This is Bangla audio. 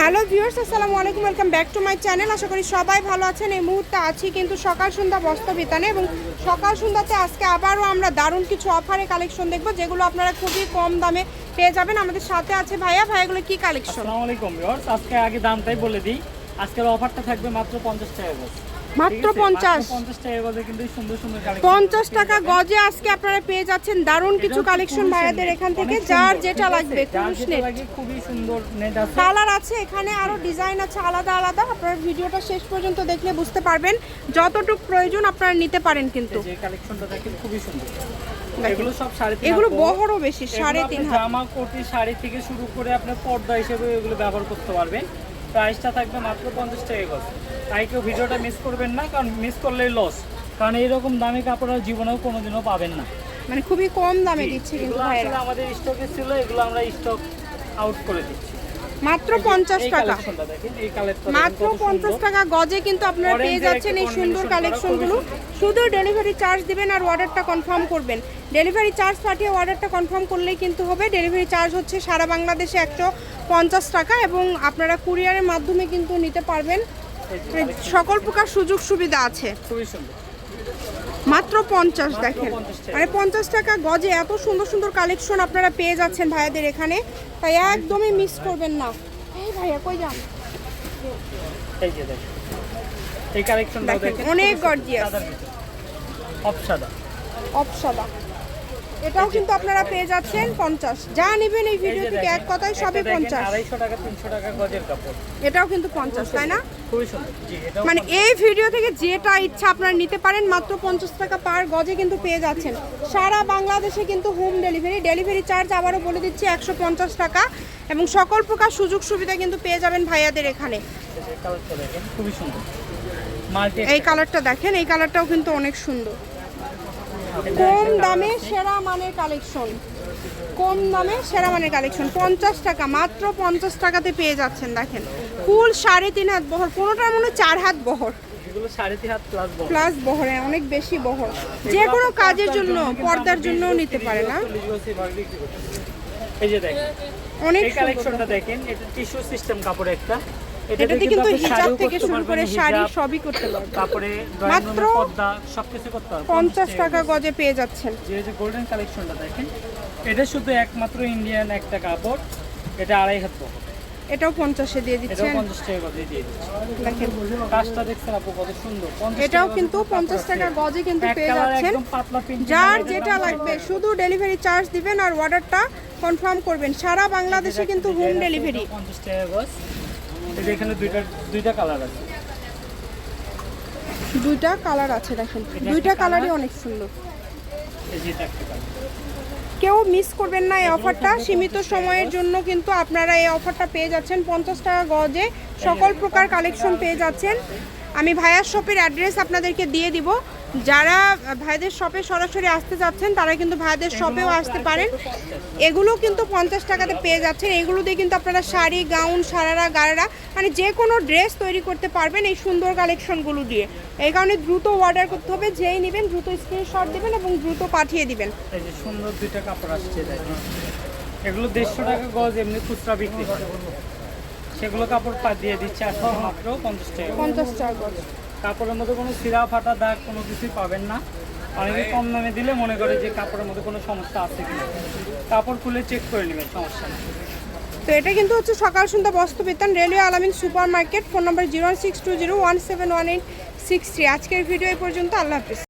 হ্যালো ভিউয়ার্স, আসসালামু আলাইকুম, welcome back to my channel. আশা করি সবাই ভালো আছেন। এই মুহূর্তে আছি কিন্তু সকাল সন্ধ্যা বস্ত্র বিতানে এবং সকাল সন্ধ্যাতে আজকে আবারও আমরা দারুণ কিছু অফারে কালেকশন দেখব, যেগুলো আপনারা খুবই কম দামে পেয়ে যাবেন। আমাদের সাথে আছে ভাইয়া। ভাইয়াগুলো কি কালেকশন আসসালামু আলাইকুম ভিউয়ার্স। আজকে আগে দামটাই বলে দিই। আজকের অফারটা থাকবে মাত্র 50 টাকা মাত্র পঞ্চাশ। পঞ্চাশ টাকা গজে আজকে আপনারা পেয়ে যাচ্ছেন দারুণ কিছু কালেকশন ভাইয়াদের এখান থেকে যার যেটা লাগবে খুবই সুন্দর কালার আছে। এখানে আরও ডিজাইন আছে আলাদা আলাদা। আপনারা ভিডিওটা শেষ পর্যন্ত দেখলে বুঝতে পারবেন যতটুকু প্রয়োজন আপনারা নিতে পারেন কিন্তু। কালেকশনটা দেখেন খুবই সুন্দর। এগুলো সব সাড়ে এগুলো বহরও বেশি সাড়ে তিন জামা কোটি শাড়ি থেকে শুরু করে আপনার পর্দা হিসেবে এগুলো ব্যবহার করতে পারবেন। প্রাইসটা থাকবে মাত্র পঞ্চাশ টাকা গজ। তাই কেউ ভিডিওটা মিস করবেন না কারণ মিস করলেই লস কারণ এইরকম দামে কাপড় আর জীবনেও কোনোদিনও পাবেন না। মানে খুবই কম দামে দিচ্ছি কিন্তু আমাদের স্টকে ছিল এগুলো আমরা স্টক আউট করে দিচ্ছি। মাত্র পঞ্চাশ টাকা। মাত্র পঞ্চাশ টাকা। গজে কিন্তু আপনারা পেয়ে যাচ্ছেন এই সুন্দর কালেকশনগুলো শুধু ডেলিভারি চার্জ দিবেন আর অর্ডারটা কনফার্ম করবেন। ডেলিভারি চার্জ পাঠিয়ে অর্ডারটা কনফার্ম করলেই কিন্তু হবে। ডেলিভারি চার্জ হচ্ছে সারা বাংলাদেশে একশো পঞ্চাশ টাকা এবং আপনারা কুরিয়ারের মাধ্যমে কিন্তু নিতে পারবেন। সকল প্রকার সুযোগ সুবিধা আছে। খুবই সুন্দর। মাত্র পঞ্চাশ দেখেন। 50 টাকা। মানে পঞ্চাশ টাকা গজে এত সুন্দর সুন্দর কালেকশন আপনারা পেয়ে যাচ্ছেন ভাইয়াদের এখানে। তাই একদমই মিস করবেন না। এই ভাইয়া কই যান? অনেক গর্জিয়াস অপসাদা। gorgeous। এটাও কিন্তু আপনারা পেয়ে যাচ্ছেন পঞ্চাশ। যা নেবেন এই ভিডিও থেকে এক কথায় সবই পঞ্চাশ। আড়াইশো টাকা তিনশো টাকা গজের কাপড়। এটাও কিন্তু পঞ্চাশ তাই না? খুবই সুন্দর। জি এটাও মানে এই ভিডিও থেকে যেটা ইচ্ছা আপনারা নিতে পারেন মাত্র পঞ্চাশ টাকা পার গজে কিন্তু পেয়ে যাচ্ছেন। সারা বাংলাদেশে কিন্তু হোম ডেলিভারি ডেলিভারি চার্জ আবারও বলে দিচ্ছি একশো পঞ্চাশ টাকা এবং সকল প্রকার সুযোগ সুবিধা কিন্তু পেয়ে যাবেন ভাইয়াদের এখানে। খুবই সুন্দর। এই কালারটা দেখেন এই কালারটাও কিন্তু অনেক সুন্দর। কম দামে সেরা মানের কালেকশন। কম দামে সেরা মানের কালেকশন। পঞ্চাশ টাকা মাত্র পঞ্চাশ টাকাতে পেয়ে যাচ্ছেন দেখেন। ফুল সাড়ে তিন হাত বহর কোনোটার মনে চার হাত বহর। প্লাস বহরে। অনেক বেশি বহর। যে কোনো কাজের জন্য পর্দার জন্য নিতে পারে না। অনেক কালেকশনটা দেখেন এটা টিস্যু সিস্টেম কাপড় একটা। এটাতে কিন্তু হিজাব থেকে শুরু করে শাড়ি সবই করতে পারবেন। তারপরে মাত্র পর্দা সবকিছু করতে পারবেন। পঞ্চাশ টাকা গজে পেয়ে যাচ্ছেন। যে যে গোল্ডেন কালেকশনটা দেখেন এটা শুধু একমাত্র ইন্ডিয়ান একটা কাপড় এটা আড়াই হাত এটাও দিয়ে এটাও দিচ্ছেন। টাকা দিয়ে দেখেন। কাজটা দেখছেন আপু কত সুন্দর। 50 এটাও কিন্তু করে পঞ্চাশ কাপড় টাকা গজে কিন্তু পেয়ে যাচ্ছেন। যার যেটা লাগবে শুধু ডেলিভারি চার্জ দিবেন আর অর্ডারটা কনফার্ম করবেন। সারা বাংলাদেশে কিন্তু হোম ডেলিভারি পঞ্চাশ টাকা গজ। এটা এখানে দুইটা দুইটা কালার আছে। দুইটা কালার আছে দেখেন। দুইটা কালারই অনেক সুন্দর। কেউ মিস করবেন না এই অফারটা সীমিত সময়ের জন্য কিন্তু আপনারা এই অফারটা পেয়ে যাচ্ছেন। পঞ্চাশ টাকা গজে সকল প্রকার কালেকশন পেয়ে যাচ্ছেন। আমি ভাইয়ার শপের অ্যাড্রেস আপনাদেরকে দিয়ে দিব। যারা ভাইদের শপে সরাসরি আসতে যাচ্ছেন তারা কিন্তু ভাইদের শপেও আসতে পারেন। এগুলো কিন্তু পঞ্চাশ টাকাতে পেয়ে যাচ্ছেন। এগুলো দিয়ে কিন্তু আপনারা শাড়ি গাউন সারারা গারারা মানে যে কোনো ড্রেস তৈরি করতে পারবেন এই সুন্দর কালেকশনগুলো দিয়ে। এই কারণে দ্রুত অর্ডার করতে হবে যেই নেবেন দ্রুত স্ক্রিনশট দেবেন এবং দ্রুত পাঠিয়ে দিবেন। সুন্দর দুইটা কাপড় আসছে এগুলো দেড়শো টাকা গজ এমনি খুচরা বিক্রি সেগুলো কাপড় পা দিয়ে দিচ্ছে আজকে মাত্র পঞ্চাশ টাকা। পঞ্চাশ টাকা গজ। কাপড়ের মধ্যে কোনো সিরা ফাটা দাগ কোনো কিছুই পাবেন না। অনেকে কম দামে দিলে মনে করে যে কাপড়ের মধ্যে কোনো সমস্যা আছে কিনা। কাপড় খুলে চেক করে নেবেন সমস্যা নেই। তো এটা কিন্তু হচ্ছে সকাল সন্ধ্যা বস্ত্র বেতন railway Alamin supermarket phone number zero six two zero one seven one eight six three. আজকের ভিডিও এই পর্যন্ত আল্লাহ হাফিজ।